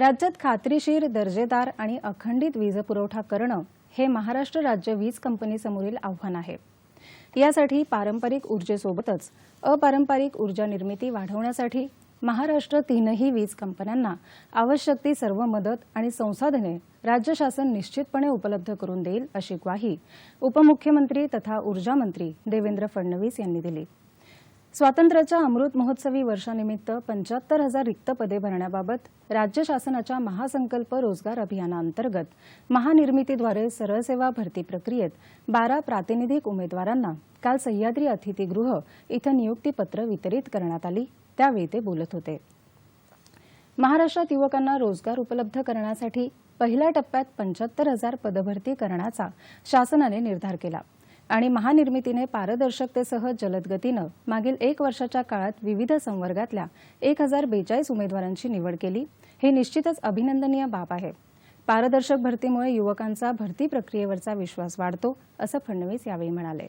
राज्यात खात्रीशीर दर्जेदार आणि अखंडित वीज पुरवठा करणं हे महाराष्ट्र राज्य वीज कंपनीसमोरील आव्हान आहे. यासाठी पारंपरिक ऊर्जेसोबतच अपारंपरिक ऊर्जा निर्मिती वाढवण्यासाठी महाराष्ट्र तीनही वीज कंपन्यांना आवश्यक ती सर्व मदत आणि संसाधने राज्य शासन निश्चितपणे उपलब्ध करून देईल अशी ग्वाही उपमुख्यमंत्री तथा ऊर्जा मंत्री देवेंद्र फडणवीस यांनी दिली. स्वातंत्र्याच्या अमृत महोत्सवी वर्षानिमित्त पंच्याहत्तर हजार रिक्त पदे भरण्याबाबत राज्य शासनाच्या महासंकल्प रोजगार अभियानाअंतर्गत महानिर्मितीद्वारे सरळ सेवा भरती प्रक्रियेत बारा प्रातिनिधिक उमेदवारांना काल सह्याद्री अतिथीगृह इथं नियुक्तीपत्र वितरित करण्यात आली. त्यावेळी ते बोलत होते. महाराष्ट्रात युवकांना रोजगार उपलब्ध करण्यासाठी पहिल्या टप्प्यात पंच्याहत्तर हजार पदभरती करण्याचा शासनाने निर्धार केला. आणि महानिर्मितीने पारदर्शकतेसह जलदगतीनं मागील एक वर्षाच्या काळात विविध संवर्गातल्या एक हजार बेचाळीस उमेदवारांची निवड केली. हे निश्चितच अभिनंदनीय बाब आहे. पारदर्शक भरतीमुळे युवकांचा भरती प्रक्रियेवरचा विश्वास वाढतो असं फडणवीस यावेळी म्हणाले.